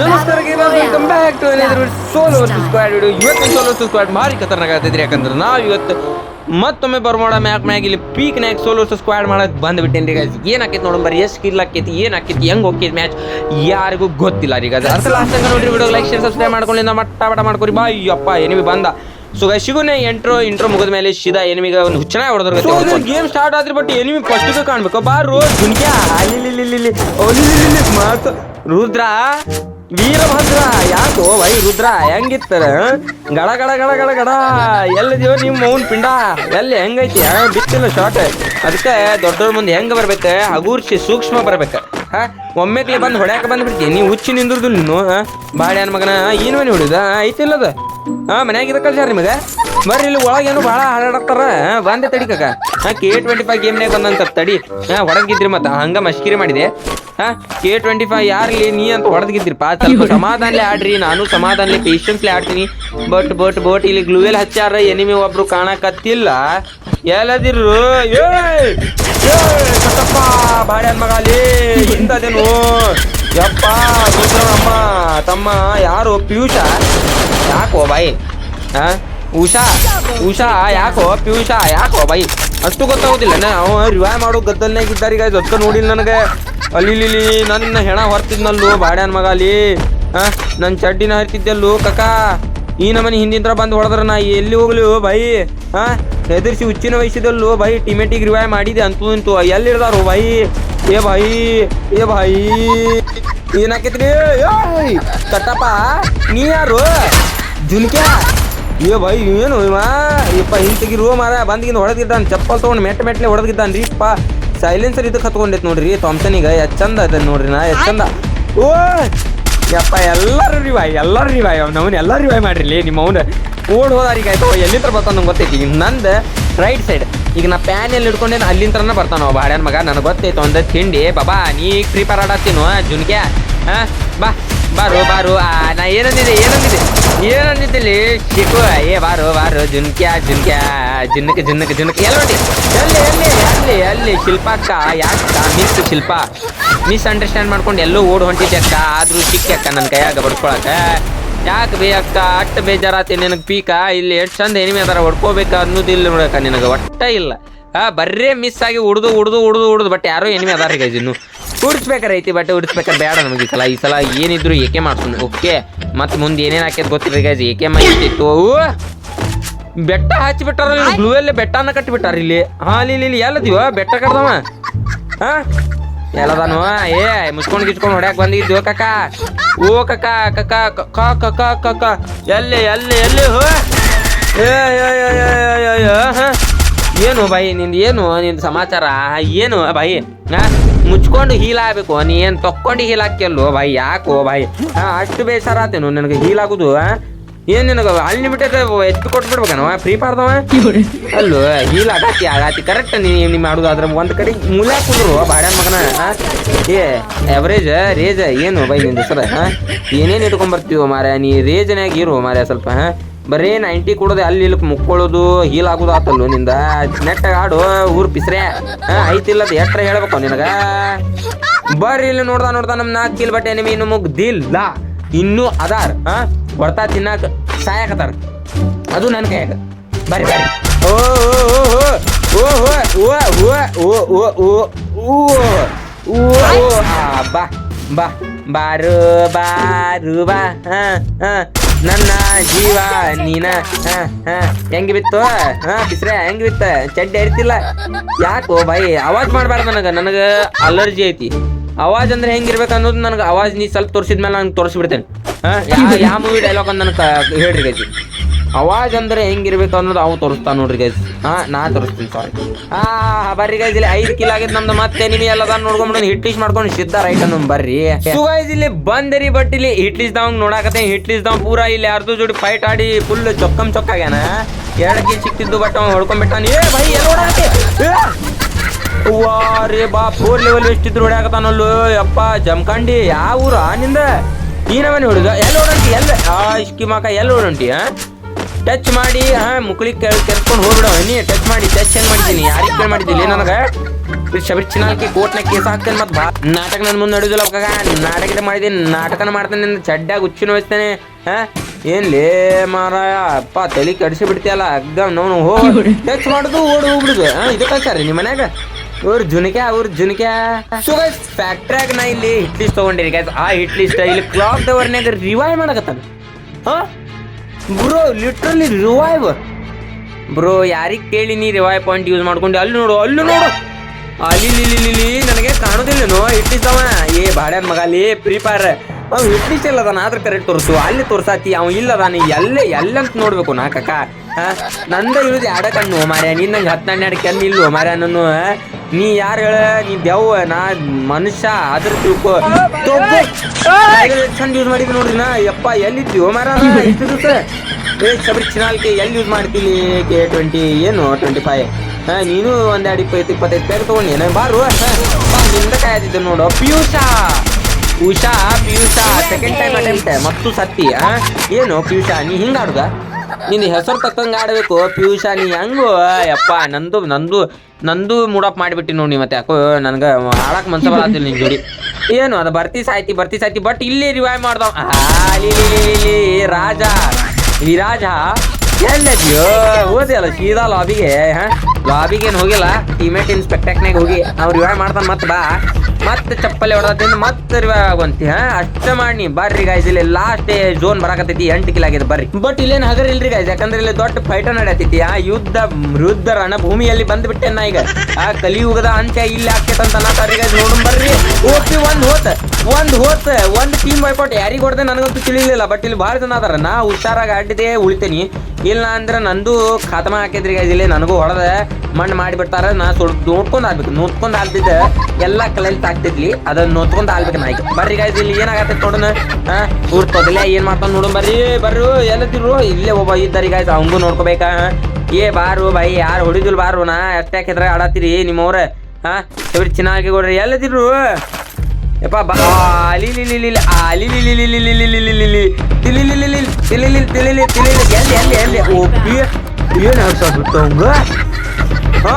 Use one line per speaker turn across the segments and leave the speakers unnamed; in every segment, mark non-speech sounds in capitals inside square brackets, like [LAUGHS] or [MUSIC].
ನಮಸ್ಕಾರ welcome back to solo versus squad video ಇವತ್ತು solo versus squad ಮಾರಿ ಖತರ್ನಾಕ್ ಆಗ್ತೈತ್ರಿ ಯಾಕಂದ್ರೆ ನಾವು ಇವತ್ತು ಮತ್ತೊಮ್ಮೆ ಬರ್ಮೋಡ ಮ್ಯಾಕ್ ಮ್ಯಾಗ ಇಲ್ಲಿ ಪೀಕ್ ನ್ಯಾಗ ಸೋಲೋ ವರ್ಸಸ್ ಸ್ಕ್ವಾಡ್ ಮಾಡಕ್ ಬಂದ್ಬಿಟ್ಟೇನ್ರಿ ಗೈಸ್ ಏನ್ ಆಕೈತಿ ನೋಡೋಣ ಬರ್ರಿ ಎಷ್ಟು ಕಿಲ್ ಆಕೈತಿ ಏನ್ ಆಕೈತಿ ಹೆಂಗ್ ಹೋಗ್ತೈತಿ ಮ್ಯಾಚ್ ಯಾರಿಗೂ ಗೊತ್ತಿಲ್ಲ ರೀ ಗೈಸ್ ಅರ್ಥ ಲಾಸ್ಟ್ ತನಕ ನೋಡ್ರಿ ವಿಡಿಯೋ ಲೈಕ್ ಶೇರ್ ಸಬ್ಸ್ಕ್ರೈಬ್ ಮಾಡ್ಕೊಳ್ಳಿ ಮಟ್ಟ ಬಟ ಮಾಡ್ಕೊರಿ. ಬಾ ಅಯ್ಯಪ್ಪ ಎನಿಮಿ ಬಂದ. ಸೊ ಗೈಸ್ ಸಿಗುನೆ ಎಂಟ್ರೋ ಇಂಟ್ರೋ ಮುಗಿದ ಮೇಲೆ ಸೀದಾ ಎನಿಮಿಗ ಒಂದು ಹುಚ್ಚನ ಹೊಡೆದ್ರ ಗೇಮ್ ಸ್ಟಾರ್ಟ್ ಆದ್ರೆ ಬಟ್ ಎನಿಮಿ ಫಸ್ಟ್ ಕಾಣ್ಬೇಕು. ಬಾರು ದುನ್ಕ್ಯಾ ಅಲ್ಲಿ ಮಾತು. ರುದ್ರ? ವೀರಭದ್ರ, ಯಾಕೋ ವೈ ರುದ್ರ ಹೆಂಗಿತ್ತರ ಗಡ ಗಡ ಗಡ ಗಡ ಗಡ. ಎಲ್ಲಿದ್ಯೋ ನಿಮ್ಮ ಮೌನ್ ಪಿಂಡ. ಎಲ್ಲಿ ಹೆಂಗೈತಿ ಬಿತ್ತಿಲ್ಲ ಶಾರ್ಟ್ ಅದಕ್ಕೆ ದೊಡ್ಡ ದೊಡ್ಡ ಮುಂದೆ ಹೆಂಗೆ ಬರ್ಬೇಕು? ಹಗೂರ್ಸಿ ಸೂಕ್ಷ್ಮ ಬರ್ಬೇಕು. ಹಾ? ಒಮ್ಮೆಕ್ಲೆ ಬಂದು ಹೊಡ್ಯಾಕ ಬಂದ್ಬಿಡ್ತಿ. ನೀವು ಹುಚ್ಚಿ ನಿಂದ್ರದು ನೀನು ಅನ್ ಮಗನ ಏನು ಮನೆ ಹೊಡಿದ ಐತಿಲ್ಲದ ಹಾ ಮನ್ಯಾಗ ಇದ ಕಳ್ಸ್ಯಾರ ನಿಮಗೆ? ಬರ್ರಿ, ಇಲ್ಲಿ ಒಳಗೇನು ಭಾಳ ಹಾಡಾಡತ್ತಾರ ಬಂದೆ ತಡಿಕಕ. ಹಾ ಕೆ ಟ್ವೆಂಟಿ ಫೈವ್ ಗೇಮ್ನಾಗ ಬಂದಂತ ತಡಿ. ಹಾ ಹೊಡೆದ್ಗಿದ್ರಿ ಮತ್ತ, ಹಂಗ ಮಶ್ಕಿರಿ ಮಾಡಿದೆ. ಹಾ ಕೆ ಟ್ವೆಂಟಿ ಫೈವ್ ಯಾರ್ಲಿ ನೀ ಅಂತ ಹೊಡೆದಿದ್ರಿಪ್ಪ ಸ್ವಲ್ಪ ಸಮಾಧಾನಲೆ ಆಡ್ರಿ, ನಾನು ಸಮಾಧಾನಲೆ ಪೇಷನ್ಸ್ಲೆ ಆಡ್ತೀನಿ. ಬಟ್ ಬಟ್ ಬಟ್ ಇಲ್ಲಿ ಗ್ಲೂವೆಲ್ ಹಚ್ಚಾರ ಎನಿಮಿ ಒಬ್ರು ಕಾಣಕತ್ತಿಲ್ಲ. ಎಲ್ಲದಿರು ಏಯ್ ಕಟ್ಟಪ್ಪ ಬಾಡ್ಯಾನ್ ಮಗ ಅಲ್ಲಿ. ಇಂಥದೇನು? ಯಪ್ಪ ಅಮ್ಮ ತಮ್ಮ, ಯಾರು? ಪಿಯೂಷ? ಯಾಕೋ ಬಾಯಿ ಹಾ ಉಷಾ ಉಷಾ, ಯಾಕೋ? ಪಿಯೂಷ ಯಾಕೋ ಬಾಯಿ ಅಷ್ಟು ಗೊತ್ತಾಗೋದಿಲ್ಲ. ಅವ ರಿವಾಯ್ ಮಾಡೋ ಗದ್ದಲ್ನಾಗ ಇದ್ದಾರೆ ಈಗ ಜೊತೆ ನೋಡಿಲ್ಲ ನನಗೆ. ಅಲ್ಲಿ ನನ್ನ ಹೆಣ ಹೊರ್ತಿದ್ನಲ್ಲು, ಬಾಡ್ಯಾನ್ ಮಗ ಅಲ್ಲಿ. ಹಾ ನನ್ನ ಚಡ್ಡಿನ ಹರಿತಿದ್ದೆಲ್ಲು, ಕಕಾ. ಈ ನಮ್ಮನೆ ಹಿಂದಿಂದ್ರ ಬಂದು ಹೊಡೆದ್ರ ನಾ ಎಲ್ಲಿ ಹೋಗ್ಲಿ ಬಾಯಿ ಹಾ ಹೆದರ್ಸಿ ಹುಚ್ಚಿನ ವಯಸ್ಸಿದಲ್ಲು ಬಾಯಿ ಟಿಮೆಟಿಗೆ ರಿವಾಯ್ ಮಾಡಿದೆ ಅಂತೂ ಎಲ್ಲಿ ಎಲ್ಲಿರ್ದಾರು ಬಾಯಿ ಏ ಬಾಯಿ ಏ ಬಾಯಿ ಏನಾಕೈತ್ರಿ? ಏಯ್, ಕಟ್ಟಪ್ಪ. ನೀ ಯಾರು? ಜುನ್ಕ್ಯಾ? ಏ ಬೈ ಏನು ಇವ ಯಪ್ಪ ರೂ ಮಾರ ಬಂದ್ಗಿಂದ ಹೊಡೆದಿದ್ದಾನೆ. ಚಪ್ಪಲ್ ತೊಗೊಂಡು ಮೆಟ್ಟ ಮೆಟ್ಲೆ ಹೊಡೆದಿದ್ದಾನೆ ರೀ ಇಪ್ಪ. ಸೈಲೆನ್ಸರ್ ಇದಕ್ಕೆ ಹತ್ಕೊಂಡೈತೆ ನೋಡ್ರಿ, ಥಾಮ್ಸನ್ ಈಗ. ಎಷ್ಟು ಚಂದ ಅದ ನೋಡ್ರಿ ನಾ ಎಷ್ಟು ಚಂದ ಓ ಯಪ್ಪ, ಎಲ್ಲರೂ ರಿವಾಯ್ ಎಲ್ಲರೂ ರಿವಾಯ್ ಅವ್ನು ಎಲ್ಲರೂ ರಿವಾಯ್ ಮಾಡಿರಲಿ ನಿಮ್ಮ ಅವನ ಓಡ್ ಹೋದಾರೀಗ ಆಯ್ತು. ಎಲ್ಲಿಂದ ಬರ್ತಾನ ನಂಗೆ ಗೊತ್ತೈತಿ. ಈಗ ನಂದು ರೈಟ್ ಸೈಡ್ ಈಗ ನಾ ಪ್ಯಾನ್ ಎಲ್ಲಿ ಹಿಡ್ಕೊಂಡೇನು ಅಲ್ಲಿಂತ್ರನ ಬರ್ತಾನ ಅವ ಬಾಡ್ಯಾನ ಮಗ. ನನಗೆ ಗೊತ್ತೈತೆ ಒಂದು ತಿಂಡಿ. ಬಾಬಾ ನೀ ಈಗ ಫೈರ್ ಆಡತ್ತೀನೋ ಜುನ್ಕ್ಯಾ ಹಾಂ ಬಾ, ಬಾರು ಬಾರು. ಆ, ನಾ ಏನಂದಿದೆ ಏನಂದಿದೆ ಏನಂದಿದ್ದಲ್ಲಿ? ಶಿಕು, ಏ, ಬಾರು ಬಾರು ಜುನ್ಕ್ಯಾ ಜುನ್ಕ್ಯಾ ಜುನ್ನಕ್ಕೆ ಜುನ್ನಕ್ಕೆ ಜುನ್ನಕ್ಕೆ ಎಲ್ಲಿ ಎಲ್ಲಿ ಎಲ್ಲಿ? ಅಲ್ಲಿ ಅಲ್ಲಿ ಶಿಲ್ಪಕ್ಕ ಯಾಕ ಮಿಸ್ ಶಿಲ್ಪ. ಮಿಸ್ ಅಂಡರ್ಸ್ಟ್ಯಾಂಡ್ ಮಾಡ್ಕೊಂಡು ಎಲ್ಲೋ ಓಡ್ ಹೊಂಟಿದ್ದೆ ಅಕ್ಕ. ಆದ್ರೂ ಸಿಕ್ಕಿ ಅಕ್ಕ ನನ್ನ ಕೈಯಾಗ ಬಡ್ಕೊಳಕ ಯಾಕೆ ಬೇ ಅಕ್ಕ? ಅಟ್ಟ ಬೇಜಾರಾತಿ ನಿನಗೆ ಪೀಕ? ಇಲ್ಲಿ ಎಷ್ಟು ಚಂದ ಎನಿಮೆ ಅದಾರ ಹೊಡ್ಕೋಬೇಕು ಅನ್ನೋದಿಲ್ಲ ನೋಡಕ್ಕ ನಿನಗೆ. ಒಟ್ಟ ಇಲ್ಲ. ಆ ಬರ್ರೇ ಮಿಸ್ ಆಗಿ ಉಡ್ದು ಉಡ್ದು ಉಡ್ದು ಉಡ್ದು ಬಟ್ ಯಾರೋ ಏನಿಮೆ ಅದಾರ ಈಗ ಇನ್ನು. ಉಡಿಸ್ಬೇಕಾರೆ ಐತಿ ಬಟ್ ಉಡಿಸ್ಬೇಕಾರೆ ಬೇಡ ನಮಗೆ ಈ ಸಲ. ಈ ಸಲ ಏನಿದ್ರು ಏಕೆ ಮಾಡ್ತೀನಿ ಓಕೆ. ಮತ್ತೆ ಮುಂದೆ ಏನೇನು ಹಾಕ್ಯದ ಗೊತ್ತಿಲ್ಲ ಗೈಸ್ ಏಕೆ ಮೈತಿತ್ತು ಬೆಟ್ಟ ಹಚ್ಚಿಬಿಟ್ಟಾರ ಗ್ಲೂ ಅಲ್ಲೇ ಬೆಟ್ಟನ ಕಟ್ಟಿಬಿಟ್ಟಾರ ಇಲ್ಲಿ. ಹಾ ಇಲ್ಲಿ ಇಲ್ಲಿ ಎಲ್ಲದಿವ ಬೆಟ್ಟ ಕಟ್ದವ? ಹಾ? ಎಲ್ಲದಾನು? ಏ, ಮುಚ್ಕೊಂಡು ಗಿಚ್ಕೊಂಡ್ ಹೊಡ್ಯಾಕ್ ಬಂದಿದ್ದು ಕಕ್ಕ? ಓ ಕಕ್ಕ ಕಕ್ಕ ಕಕ್ಕ ಕಕ್ಕ ಕಕ್ಕ ಎಲ್ಲಿ ಎಲ್ಲಿ ಎಲ್ಲಿ? ಹೋ? ಏನು ಬಾಯಿ, ನಿಂದು ಏನು, ನಿಂದು ಸಮಾಚಾರ? ಏನು ಬಾಯಿ? ಹಾ, ಮುಚ್ಕೊಂಡು ಹೀಲ್ ಆಗ್ಬೇಕು. ನೀ ಏನು ತಕ್ಕೊಂಡು ಹೀಲ್ ಹಾಕ್ಯಲ್ಲೋ ಬಾಯಿ? ಯಾಕೋ ಬಾಯಿ? ಅಷ್ಟು ಬೇಸರ ಆತೇನು ನನಗೆ ಹೀಲ್ ಆಗುದು ಏನ್ ನಿನಗೆ ಅನ್ಲಿಮಿಟೆಡ್ ಎಷ್ಟು ಕೊಟ್ಬಿಡ್ಬೇಕನವ? ಫ್ರೀ ಪಾರ್ದವ ಅಲ್ಲೋ ಹೀಲ್ ಆಗಾತಿ ಆಗಾತಿ ಕರೆಕ್ಟ್ ನೀ ಏನು ಮಾಡುದು ಅದ್ರ ಒಂದ್ ಕಡೆ ಮೂಲ ಕುಂದ್ರು ಬಾಡ್ಯಾನ ಮಗನ. ಏ ಎವರೇಜ್ ರೇಜ್ ಏನು ಬೈ ನಿಂದ ಹೆಸರ? ಹಾ? ಏನೇನು ಇಟ್ಕೊಂಡ್ ಬರ್ತೀವೋ ಮಾರ ನೀ ರೇಜ್ನ್ಯಾಗ ಇರು ಮಾರ್ಯ ಸ್ವಲ್ಪ ಹಾ? ಬರೀ ನೈಂಟಿ ಕೊಡೋದು ಅಲ್ಲಿ ಇಲ್ಲಿ ಮುಕ್ಕೊಳ್ಳೋದು ಹೀಲ್ ಆಗೋದು ಆತಲ್ಲ ನಿಂದ? ನೆಟ್ಟಾಗ ಆಡು ಊರ್ ಪಿಸ್ರೆ ಐತಿಲ್ಲ ಐತಿಲ್ಲದ ಎಟ್ರ ಹೇಳ್ಬೇಕು ನಿನಗ? ಬರ್ರಿ ಇಲ್ಲಿ ನೋಡ್ದ ನೋಡ್ದ ನಮ್ ನಾಲ್ಕು ಕಿಲ್ ಬಟ್ಟೆ ನಿಮಗೆ ಇನ್ನು ಮುಗ್ದಿಲ್ಲ. ಇನ್ನೂ ಅದಾರ್ ಹಾ? ಹೊಡ್ತಾ ತಿನ್ನಾಕ ಸಾಯಕತ್ತಾರ ಅದು ನನ್ನ ಕೈಯಾಗ ಬರ್ರಿ ಬರ್ರಿ ಓ ಓ ಓ ಓ ಓ ಓ ಓ ಓ ಓ ಓ ಬಾ ಬಾ ಬಾರು ಬಾರು ಬಾ ಹಾ ಹಾ ನನ್ನ ಜೀವ ನೀನ ಹಾ ಹಾ ಹೆಂಗ್ ಬಿತ್ತು ಹಾ ಬಿಸ್ರೆ ಹೆಂಗ್ ಬಿತ್ತ ಚಡ್ಡಿ ಇರ್ತಿಲ್ಲ ಯಾಕೋ ಬಾಯಿ ಅವಾಜ್ ಮಾಡಬಾರ್ದು ನನಗೆ ನನಗೆ ಅಲರ್ಜಿ ಐತಿ ಅವಾಜ್ ಅಂದ್ರೆ ಹೆಂಗಿರ್ಬೇಕು ಅನ್ನೋದು ನನಗೆ ಅವಾಜ್ ನೀ ಸ್ವಲ್ಪ ತೋರಿಸಿದ್ಮೇಲೆ ನಂಗೆ ತೋರಿಸ್ಬಿಡ್ತೇನೆ ಯಾವ ಮೂವಿ ಡೈಲಾಗ್ ಅಂತ ನನಗೆ ಹೇಳ್ರಿ ಗೈತಿ ಅವಾಜ್ ಅಂದ್ರೆ ಹೆಂಗಿರ್ಬೇಕು ಅನ್ನೋದು ಅವು ತೋರಿಸ್ತಾನ ನೋಡ್ರಿ ಗೈಸ್. ಹಾ ನಾ ತೋರಿಸ್ತೀನಿ ಸಾರಿ ಹಾ ಬರ್ರಿ ಗೈಸ್ ಇಲ್ಲಿ ಐದು ಕಿಲ್ ಆಗಿದ್ ನಮ್ದು. ಮತ್ತೆ ನಿಮಗೆ ಎಲ್ಲ ನೋಡ್ಕೊಂಡ್ಬಿಟ್ಟು ಹಿಟ್ ಲಿಸ್ಟ್ ಮಾಡ್ಕೊಂಡು ಸಿದ್ಧ ರೈಟ್ ಅನ್ನೋ ಬರ್ರಿ. ಸೊ ಗೈಸ್ ಇಲ್ಲಿ ಬಂದರಿ ಬಟ್ ಇಲ್ಲಿ ಹಿಟ್ ಲಿಸ್ಟ್ ದಾವ್ ನೋಡಾಕತ್ತೆ ಹಿಟ್ ಲಿಸ್ಟ್ ದಾವ್ ಪೂರಾ ಇಲ್ಲಿ ಅರ್ಧ ಜೋಡಿ ಫೈಟ್ ಆಡಿ ಫುಲ್ ಚೊಕ್ಕಂ ಚೊಕ್ಕ ಆಗ್ಯಾನ. ಎರಡು ಕಿಲ್ ಸಿಕ್ತಿದ್ದು ಬಟ್ ಅವ ಹೊಡ್ಕೊಂಡ್ಬಿಟ್ಟಾನ ಏ ಭೈ ಎಲ್ಲ ಓಡಾಕತ್ತೆ ವಾ ರೇ ಬಾ ಫೋರ್ ಲೆವೆಲ್ ಎಷ್ಟಿದ್ರು ಹೊಡ್ಯಾಕತ್ತಾನಲ್ಲೋ ಯಪ್ಪ ಜಮ್ಕಂಡಿ ಯಾವ ಊರ ನಿಂದ? ಈ ನಮನೆ ಹುಡುಗ? ಎಲ್ಲಿ ಓಡಂಟಿ ಎಲ್ಲ? ಆ ಇಸ್ಕಿ ಮಾಕ ಎಲ್ಲಿ ಓಡಂಟಿ ಹಾ ಟಚ್ ಮಾಡಿ ಹಾ ಮುಕ್ಳಿ ಕೆರ್ಕೊಂಡು ಹೋಗ್ಬಿಡವ ನೀ. ಟಚ್ ಮಾಡಿ ಟಚ್ ಹೆಂಗ್ ಮಾಡಿದ್ದೀನಿ ಯಾರಿಗೆ ಕೇಳಿ ಮಾಡಿದ್ದೀನಿ ನನಗೆ? ಶಬರಿ ಚಿನಾಲ್ಕಿ ಕೋರ್ಟ್ನಾಗ ಕೇಸ್ ಹಾಕ್ತೇನೆ ಮತ್ತೆ ಬಾ. ನಾಟಕ ನನ್ನ ಮುಂದೆ ನಡೆಯೋದಿಲ್ಲ ಅವಾಗ. ನಾಟಕ ಮಾಡಿದ್ದೀನಿ ನಾಟಕನ ಮಾಡ್ತೇನೆ ನಿನ್ನ ಚಡ್ಡಾಗ ಹುಚ್ಚಿನ ವಹಿಸ್ತೇನೆ ಹಾ ಏನ್ಲೇ ಮಾರಾಯ ಅಪ್ಪ ತಲೆ ಕಡಿಸಿ ಬಿಡ್ತೀಯಲ್ಲ ಅಗ್ಗ ನಾವು ಹೋಗಿ ಟಚ್ ಮಾಡುದು ಓಡ್ ಹೋಗ್ಬಿಡುದು ಹಾ ಇದು ಕಳ್ಸಾರಿ ನಿಮ್ಮ ಮನ್ಯಾಗ? ಇವ್ರ ಜುನಿಕ್ಯಾ ಅವ್ರ ಜುನಿಕ್ಯಾ. ಸೊ ಗೈಸ್ ನಾ ಇಲ್ಲಿ ಹಿಟ್ ಲಿಸ್ಟ್ ತಗೊಂಡಿರಿ ಗೈಸ್ ಆ ಹಿಟ್ ಲಿಸ್ಟ್ ಇಲ್ಲಿ ಕ್ಲಾಕ್ ಟವರ್ನ್ಯಾಗ ರಿವೈವ್ ಮಾಡಕತ್ತಾನ. ಹಾ? ಬ್ರೋ ಲಿಟ್ರಲಿ ರಿವೈವ್ ಬ್ರೋ ಯಾರಿಗೆ ಕೇಳಿ ನೀ ರಿವೈವ್ ಪಾಯಿಂಟ್ ಯೂಸ್ ಮಾಡ್ಕೊಂಡು? ಅಲ್ಲಿ ನೋಡು ಅಲ್ಲಿ ನೋಡು. ಅಲ್ಲಿ, ಇಲ್ಲಿ ಇಲ್ಲಿ ನನಗೆ ನನಗೆ ಲಿಸ್ಟ್ ಇಟ್ಟಿದ್ದವ ಏ ಬಾಡ್ಯಾನ ಮಗ ಅಲ್ಲಿ ಫ್ರೀ ಫೈರ್ ಅವ್ ಇಲ್ಲ ಇಲ್ಲದಾನ ಆದ್ರೆ ಕರೆಕ್ಟ್ ತೋರಿಸು. ಅಲ್ಲಿ ತೋರ್ಸಾತಿ, ಅವ ಇಲ್ಲದಾನ ಎಲ್ಲೇ, ಎಲ್ಲಂತ ನೋಡ್ಬೇಕು ನಾ ಕಕ್ಕ ನಂದ ಇರುದು ಯಾಡ ಕಣ್ಣು ಮಾರ್ಯ ನೀನ್ ನಂಗೆ ಹತ್ತು ಹನ್ನೆರಡು ಕೆನ್ ಇಲ್ವೋ ಮಾರ್ಯ ನಾನು ನೀ ಯಾರು ಹೇಳ? ನೀ ದೆವ್ವ ನಾ ಮನುಷ್ಯ ಅದ್ರ ತಿಳ್ಕೊ. ಚಂದ ಯೂಸ್ ಮಾಡಿದ್ವಿ ನೋಡ್ರಿ ನಾ? ಯಪ್ಪ ಎಲ್ಲಿದ್ವಿ ಮಾರ ಇಷ್ಟು ದಿವಸ. ಏ ಶಬರಿ ಚಿನಾಲ್ಕೆ ಎಲ್ಲಿ ಯೂಸ್ ಮಾಡ್ತೀನಿ? ಕೆ ಟ್ವೆಂಟಿ ಏನು? ಟ್ವೆಂಟಿ ಫೈವ್ ಹಾ ನೀನು ಒಂದೆರಡು ಇಪ್ಪತ್ತು ಇಪ್ಪತ್ತೈದು ಪೇರ್ ತಗೊಂಡಿ ನಾನು ಬಾರು ನಿಂದ ಕಾಯ್ದಿದ್ದೆ ನೋಡು. ಪಿಯೂಷಾ. ಉಷಾ ಪಿಯೂಷಾ. ಸೆಕೆಂಡ್ ಟೈಮ್ ಅಟೆಂಪ್ಟ್ ಮತ್ತು ಸತ್ತಿ ಹಾ ಏನು ಪಿಯೂಷಾ ನೀ ಹಿಂಗೆ ಆಡುದ? ನಿನ್ನ ಹೆಸರು ತಕ್ಕಂಗೆ ಆಡಬೇಕು, ಪಿಯೂಷ, ನೀ ಹೆಂಗು? ಯಪ್ಪ, ನಂದು ನಂದು ನಂದು ಮೂಡಪ್ ಮಾಡಿಬಿಟ್ಟಿ ನೋಡಿ ಮತ್ತೆ ಯಾಕೋ, ನನಗೆ ಆಡಕ್ಕೆ ಮನ್ಸ ಬರತ್ತಿಲ್ಲ ನಿನ್ನ ಜೋಡಿ. ಏನು, ಅದು ಬರ್ತಿ ಸಾಯ್ತಿ ಬರ್ತಿ ಸಾಯ್ತಿ ಬಟ್ ಇಲ್ಲಿ ರಿವೈವ್ ಮಾಡ್ದವ. ರಾಜ. ವಿರಾಜ ಎಲ್ಲದ್ಯೋ ಅಲ್ಲ ಸೀದಾ ಲಾಬಿಗೆ ಹಾ? ಲಾಬಿಗೆ ಏನು ಹೋಗಿಲ್ಲ ಟೀಮೇಟ್ ಇನ್ಸ್ಪೆಕ್ಟಕ್ನಾಗ ಹೋಗಿ ಅವ್ರು ರಿವೈವ್ ಮಾಡ್ತಾನೆ ಮತ್ತೆ ಬಾ. ಮತ್ತೆ ಚಪ್ಪಲಿ ಹೊಡೆದಿಂದ ಮತ್ತೆ ರಿವೈವ್ ಆಗುವಂತಿ, ಹಾ? ಅಷ್ಟೇ ಮಾಡಿ ಬರ್ರಿ ಗಾಯ್ಸ್ ಇಲ್ಲಿ ಲಾಸ್ಟ್ ಝೋನ್ ಬರಾಕತ್ತೈತಿ, ಎಂಟು ಕಿಲ್ ಆಗಿದೆ ಬರ್ರಿ. ಬಟ್ ಇಲ್ಲೇನು ಹಗರ್ ಇಲ್ರಿ ಗಾಯ್ಸ್ ಯಾಕಂದ್ರೆ ಇಲ್ಲಿ ದೊಡ್ಡ ಫೈಟ ನಡೆಯತೈತಿ ಆ ಯುದ್ಧ ವೃದ್ಧ ರಣಭೂಮಿಯಲ್ಲಿ ಬಂದ್ಬಿಟ್ಟೆ ನಾ ಈಗ. ಆ ಕಲಿಯುಗದ ಅಂತ್ಯ ಇಲ್ಲಿ ಆಗ್ತೈತಂತ ಅನ್ನತಾರ್ರಿ ಗಾಯ್ಸ್ ನೋಡೋಣ ಬರ್ರಿ. ಓಕೆ ಒಂದ್ ಹೋತ ಒಂದ್ ಹೋತ, ಒಂದ್ ಟೀಮ್ ವೈಪೌಟ್ ಯಾರಿಗ್ ಹೊಡೆದೆ ನನಗಂತೂ ತಿಳಿಲಿಲ್ಲ ಬಟ್ ಇಲ್ಲಿ ಭಾಳ ಜನ ಅದಾರ. ನಾ ಹುಷಾರಾಗಿ ಆಡಿದೆ ಉಳಿತೇನಿ. ಇಲ್ಲ ಅಂದ್ರೆ ನಂದು ಖಾತಮ ಹಾಕಿದ್ರಿ ಗಾಯ್ಸ್ ಇಲ್ಲಿ ನನಗೂ ಹೊಡೆದ ಮಣ್ಣು ಮಾಡಿಬಿಡ್ತಾರ, ನಾ ಸ್ವಲ್ಪ ನೋಡ್ಕೊಂಡು ಆಡ್ಬೇಕು, ನೋಡ್ಕೊಂಡು ಆಡ್ತಿದ್ದೆ ಎಲ್ಲ ಕಲೆಯಲ್ಲಿ ಆಗ್ತಿದ್ಲಿ ಅದನ್ನ ನೋತ್ಕೊಂಡ್ ಆಗ್ಬೇಕು ನಾಯ್ಕ ಬರ್ರಿ ಗಾಯ್ಸ್ ಇಲ್ಲಿ ಏನಾಗತ್ತೆ ತೊಡನ್ ಊರ್ ತೊದಲೆ ಏನ್ ಮಾಡ್ತಾನ ನೋಡೋಣ ಬರ್ರಿ ಬರ್ರು ಎಲ್ಲತ್ತಿರು ಇಲ್ಲೇ ಒಬ್ಬ ಇದ್ದಾರಿ ಗಾಯ್ಸ್ ಅವಂಗು ನೋಡ್ಕೋಬೇಕ ಏ ಬಾರು ಬೈ ಯಾರು ಹೊಡಿದಿಲ್ ಬಾರು ನಾ ಎಷ್ಟೇ ಹೆದ್ರ ಆಡತ್ತೀರಿ ನಿಮ್ಮವ್ರ ಹಾ ಚೆನ್ನಾಗಿ ಕೊಡ್ರಿ ಎಲ್ಲದಿರು ಯಪ್ಪ ಎಲ್ಲಿ ಎಲ್ಲಿ ಎಲ್ಲಿ ಏನ್ ಹರ್ಸಾಗ್ಬಿಟ್ಟು ಹಾ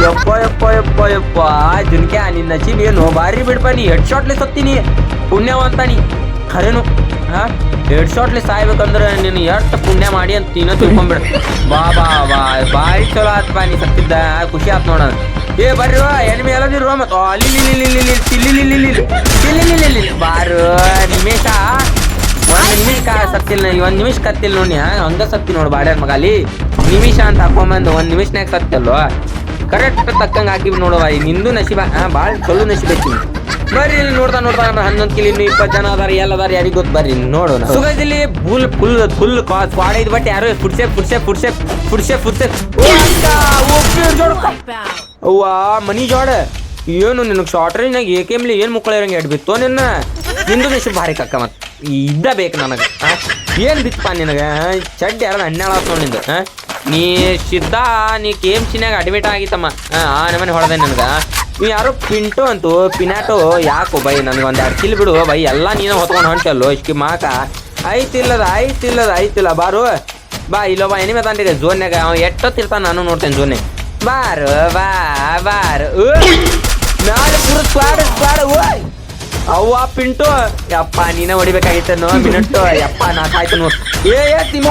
ಯಪ್ಪ ಯಪ್ಪ ಯಪ್ಪ ಯಪ್ಪ. ಜುನ್ಕ್ಯ ನಿನ್ನ ನಸೀಬ್ ಏನು? ಬಾರಿ ಬಿಡ್ಪ, ನೀ ಹೆಡ್ ಶಾಟ್ಲೆ ಸತ್ತೀನಿ ಪುಣ್ಯವಂತ ನೀ. ಖರೇನು? ಹಾ ಹೆಡ್ ಶಾಟ್ಲೆ ಸಾಯ್ಬೇಕಂದ್ರೆ ನೀನು ಎಷ್ಟು ಪುಣ್ಯ ಮಾಡಿ ಅಂತ ನೀನು ತಿಳ್ಕೊಂಬಿಡ. ಬಾ ಬಾ ಬಾ. ಬಾರಿ ಚಲೋ ಆತ್ ಬಾ ನೀ ಸತ್ತಿದ್ದ. ಖುಷಿ ಆತ್ ನೋಡ ಏ, ಬರ್ರಿ ಎನಿಮಿ ಎಲ್ಲದಿರುವ ಮತ್ತು. ಅಲ್ಲಿ. ಬಾರು, ನಿಮೇಶ. ಒಂದ್ ನಿಮಿಷ ಸತ್ತಿಲ್ಲ ಒಂದ್ ನಿಮಿಷ ಕತ್ತಿಲ್ಲ ನೋಡಿ ಹಂಗ ಸತ್ತಿ ನೋಡು ಬಾಡ್ಯಾರ ಮಗ ಅಲ್ಲಿ. ನಿಮಿಷ ಅಂತ ಹಾಕೊಂಬಂದ ಒಂದ್ ನಿಮಿಷನ್ಯಾಗ ಸತ್ತಲ್ವ? ಕರೆಕ್ಟ್ ತಕ್ಕಂಗ ಹಾಕಿವಿ ನೋಡುವ ನಿಂದು ನಸೀಬ ಹಾ? ಭಾಳ ಚಲೋ ಐತಿ ಬರ್ರಿ ಇಲ್ಲಿ ನೋಡ್ತಾ ನೋಡ್ತಾ ಹನ್ನೊಂದು ಕಿಲಿ ಇನ್ನು ಇಪ್ಪತ್ತು ಜನ ಅದಾರ, ಎಲ್ಲ ಅದಾರ, ಯಾರಿಗೆ ಗೊತ್ತು ಬರ್ರಿ ನೋಡೋಣ ಸುಗಂಧಲ್ಲಿ ಫುಲ್ ಫುಲ್ ಫುಲ್ ಸ್ಕ್ವಾಡ್ ಐದು ಬಟ್ ಯಾರು ಫುಡ್ಸೆ ಫುಡ್ಸೆ ಫುಡ್ಸೆ ಫುಡ್ಸೆ ಫುಡ್ಸೆ ಅವ್ವ, ಮನಿ ಜೋಡ. ಏನು ನಿನಗೆ ಶಾರ್ಟ್ ರೇಂಜ್ನಾಗ ಏಕೆ ಕೆ ಎಮ್ಲಿ ಏನು ಮುಕ್ಕಳ ಇರಂಗೆ ಎಡ್ ಬಿತ್ತು ನಿನ್ನ? ನಿಂದು ನಶೀಬ್ ಭಾರಿ ಕಕ್ಕ ಮತ್ತೆ. ಇದ್ದ ಬೇಕು ನನಗೆ ಏನು ಬಿತ್ತಪ್ಪ ನಿನಗೆ ಚಡ್ಡಿ ಯಾರು ಹನ್ನೆರಡು ನೋಡಿ ನಿಂದು ನೀ ಸಿದ್ಧ, ನೀ ಕೆ ಎಂ ಸಿನ್ಯಾಗ ಅಡ್ಮಿಟ್ ಆಗಿತ್ತಮ್ಮ, ಆ ನಮ್ಮನೆ ಹೊಡೆದೆ ನನಗೆ ನೀ ಯಾರೋ ಪಿಂಟು ಅಂತು, ಪಿನಾಟೋ, ಯಾಕೋ ಬೈ, ನನಗೆ ಒಂದು ಎರಡು ಕಿಲ್ ಬಿಡು, ಬೈ, ಎಲ್ಲ ನೀನು ಹೊತ್ಕೊಂಡು ಹೊಂಟಲ್ಲೋ ಇಷ್ಟು ಮಾಕ. ಐತಿಲ್ಲದ ಐತಿಲ್ಲದ ಐತಿಲ್ಲ ಬಾರು. ಬಾ ಇಲ್ಲೊಬ್ಬ ಎನಿಮೆ ತಂದಿದೆ ಜೋನ್ಯಾಗ, ಅವ ಎಷ್ಟೊತ್ತಿರ್ತಾನೆ ನಾನು ನೋಡ್ತೇನೆ ಜೋನೆ ಬಾರು, ಬಾ, ಬಾರು. ನಾಳೆ ಪೂರ ಸ್ಕ್ವಾಡ್ ಸ್ಕ್ವಾಡ್ ಓಯ್. ಅವ್ವ, ಪಿಂಟು. ಯಪ್ಪ, ನೀನೇ ಹೊಡಿಬೇಕಾಗಿತ್ತೇನೋ ಮಿನಿಟ್ಟು. ಯಪ್ಪ ನಾ ನೋ ಏ ಏ ನಿಮ್ಮ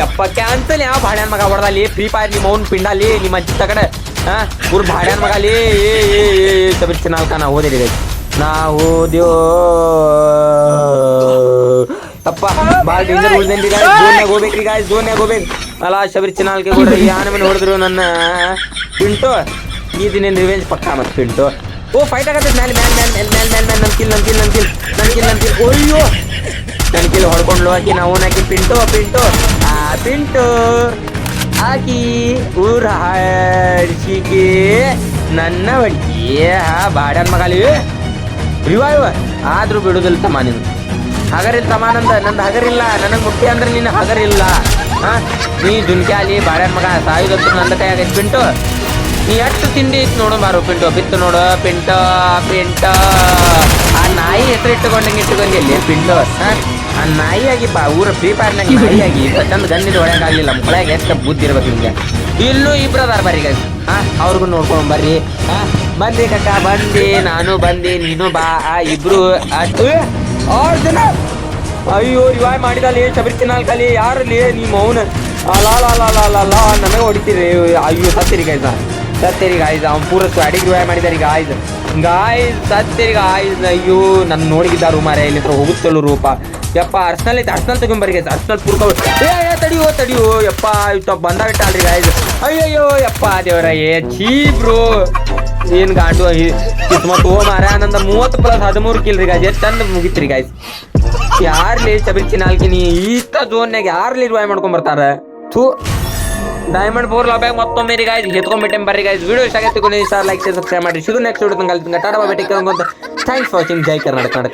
ಯಪ್ಪ ಕ್ಯಾನ್ಸಲ್ ಯಾವ ಭಾಡ್ಯಾನ ಮಗ ಹೊಡೆದಲ್ಲಿ ಫ್ರೀ ಫೈರ್ ನಿಮ್ಮ ಅವ್ನ ಪಿಂಡಲ್ಲಿ ನಿಮ್ಮ ಅಜ್ಜಿ ತಗಡೆ? ಹಾ? ಊರ್ ಭಾಡ್ಯಾನ ಮಗ ಅಲ್ಲಿ? ಏ ಏ ಏ ಸಬಿಟ್ ನಾಲ್ಕ ನಾ ಓದಿರಿ ನಾ ಓದ್ಯೋ. ಅಪ್ಪ ಭಾಳ ಡೇಂಜರ್ ಉಳ್ದೇನ್ರಿ ಗಾಯ್ ಜೋನ್ಯಾಗ ಹೋಗ್ಬೇಕ್ರಿ ಗಾಯ್ಸ್ ಜೋನ್ಯಾಗ ಹೋಗ್ಬೇಕು. ಅಲ್ಲ ಶಬರಿ ಚಿನಾಲ್ಕೆ ಕೊಡ್ರಿ. ಯಾನ ಮೇಲೆ ಹೊಡೆದ್ರು ನನ್ನ ಪಿಂಟು. ಈ ದಿನ ರಿವೆಂಜ್ ಪಕ್ಕ ಮತ್ತೆ ಪಿಂಟು. ಓ ಫೈಟ್ ಆಗತ್ತೆ. ಮ್ಯಾಲೆ ಮ್ಯಾಲೆ ಮ್ಯಾಲೆ ಮ್ಯಾಲೆ ಮ್ಯಾಲೆ ಮ್ಯಾಲೆ ನನ್ ಕಿಲ್ ನನ್ ಕಿಲ್ ನನ್ ಕಿಲ್ ನನ್ ಕಿಲ್ ನನ್ ಕಿಲ್ ಅಯ್ಯೋ! ನನ್ ಕಿಲ್ ಹೊಡ್ಕೊಂಡು ಹಾಕಿ ನಾವು ಹಾಕಿ ಪಿಂಟು ಪಿಂಟು. ಆ, ಪಿಂಟು. ಹಾಕಿ ಊರ ಹಾಡಿಸಿಕೆ ನನ್ನ ಬಡ್ಡಿ ಹಾ ಬಾಡನ್ ಮಗಾಲಿ. ರಿವೈವ್ ಆದ್ರೂ ಬಿಡುದಿಲ್ಲ ತಮ್ಮ ನಿನ್. ಹಗರಿಲ್ ತಮಾನಂದ ನಂದ. ಹಗರಿಲ್ಲ. ನನಗೆ ಮುಟ್ಟಿ ಅಂದ್ರೆ ನಿನ್ನ ಹಗರಿಲ್ಲ. ಹಾ ನೀ ದುನ್ಕ್ಯಾಲಿ ಬಾಡನ್ ಮಗ ಸಾಯುದತ್ತು ನಂದ ಕೈ ಆಗೈತೆ ಪಿಂಟು. ನೀ ಎಷ್ಟು ತಿಂಡಿ ಐತಿ ನೋಡು ಮಾರು ಪಿಂಟು. ಬಿತ್ತು ನೋಡು ಪಿಂಟ ಪಿಂಟ. ಆ ನಾಯಿ ಹೆಸರು ಇಟ್ಟುಕೊಂಡಂಗೆ ಇಟ್ಟುಕೊಂಡು ಎಲ್ಲಿ ಪಿಂಟು. ಹಾ ಆ ನಾಯಿಯಾಗಿ ಬಾ ಊರ ಫ್ರೀ ಫೈರ್ನಾಗ [LAUGHS] ನಾಯಿಯಾಗಿ ಚಂದ ಗನ್ನಿದ ನಮ್ಮ ಮುಕ್ಕಳಾಗ ಎಷ್ಟು ಬುದ್ಧಿ ಇರ್ಬೇಕು ನಿಮಗೆ. ಇಲ್ಲೂ ಇಬ್ರು ಅದಾರ ಬರ್ರಿ ಹಾಂ ಅವ್ರಿಗೂ ನೋಡ್ಕೊಂಡು ಬರ್ರಿ. ಹಾಂ ಬಂದಿ ಕಕ್ಕ ಬಂದಿ ನಾನು ಬಂದಿ ನೀನು ಬಾ. ಆ ಇಬ್ರು ಅಷ್ಟು ಆರು ಜನ ಅಯ್ಯೋ ರಿವಾಯ್ ಮಾಡಿದಲ್ಲಿ ಶಬರಿ ನಾಲ್ಕಲ್ಲಿ ಕಲಿ? ಯಾರಲ್ಲಿ? ನಿಮ್ಮ ಮೌನ. ಲಾ ಲಾ ಲಾ ಲಾ ಲಾ ನನಗೆ ಹೊಡಿತೀರಿ. ಅಯ್ಯೋ ಸತ್ತಿರಿ ಗಾಯ್ಸ ಸತ್ತಿರಿ ಗಾಯ್ಸ್ ಅವ್ನು ಪೂರ ಸ್ವಾಡಿಗೆ ಮಾಡಿದಾರೆ ಗಾಯ್ಸ್ ಗಾಯ್ಸ್ ಸತ್ತೇರಿ ಗಾಯ್ಸ್ ಅಯ್ಯೋ ನನ್ನ ನೋಡಿದ್ದಾರು ಮಾರೆ ಇಲ್ಲಿ ಹತ್ರ ಹೋಗುತ್ತಲ್ಲ ರೂಪ. ಯಪ್ಪ ಅರ್ಸ್ನಲ್ ಐತೆ ಅರ್ಸ್ನಲ್ ತಗೊಂಬರಿ ಗಾಯ್ಸ್ ಅರ್ಸ್ನಲ್ ಪೂರ್ಕ ಏ ತಡಿಯೋ ತಡಿಯೋ, ಯಪ್ಪ ಇಷ್ಟ ಬಂದಾಗಿಟ್ಟಲ್ರಿ ಗಾಯ್ಸ್ ಅಯ್ಯಯ್ಯೋ, ಯಪ್ಪ, ದೇವರ, ಏ ಚೀಬ್ರು ಬ್ರೋ. ಏನ್ ಗಾಂಡು ಕಿಸ್ಮತ್ ಓ ಮಾರ, ನಂದ ಮೂವತ್ತು ಪ್ಲಸ್ ಹದಿಮೂರು ಕಿಲ್ರಿ ಗಾಯ್ಸ್ ಎಷ್ಟು ಚಂದ ಮುಗಿತ್ರಿ ಗಾಯ್ಸ್ ಯಾರ್ಲಿ, ಚಬಿರ್ಚಿ ನಾಲ್ಕಿನಿ ಈತ ಜೋನ್ಯಾಗ ಯಾರ್ಲಿ ರಿವಾಯ್ ಮಾಡ್ಕೊಂಡ್ డైమండ్ ఫోర్ లో బ్యాగ్ మొత్తం మీరు గైజ్ ఎత్తుకోమే టెంపరీ గైజ్ వీడియో ఇష్ట అయితే కొన్ని ఇష్టాలు లైక్ చేసి సబ్స్క్రైబ్ ಮಾಡಿ ಸಿಗು ನೆಕ್ಸ್ಟ್ ವಿಡಿಯೋ ತಂಗ ಕಲಿತ ಟಾಟಾ ಬಾಬಾ ಟೇಕ್ ಥ್ಯಾಂಕ್ಸ್ ಫಾರ್ ವಾಚಿಂಗ್ ಜೈ ಕರ್ನಾಟಕ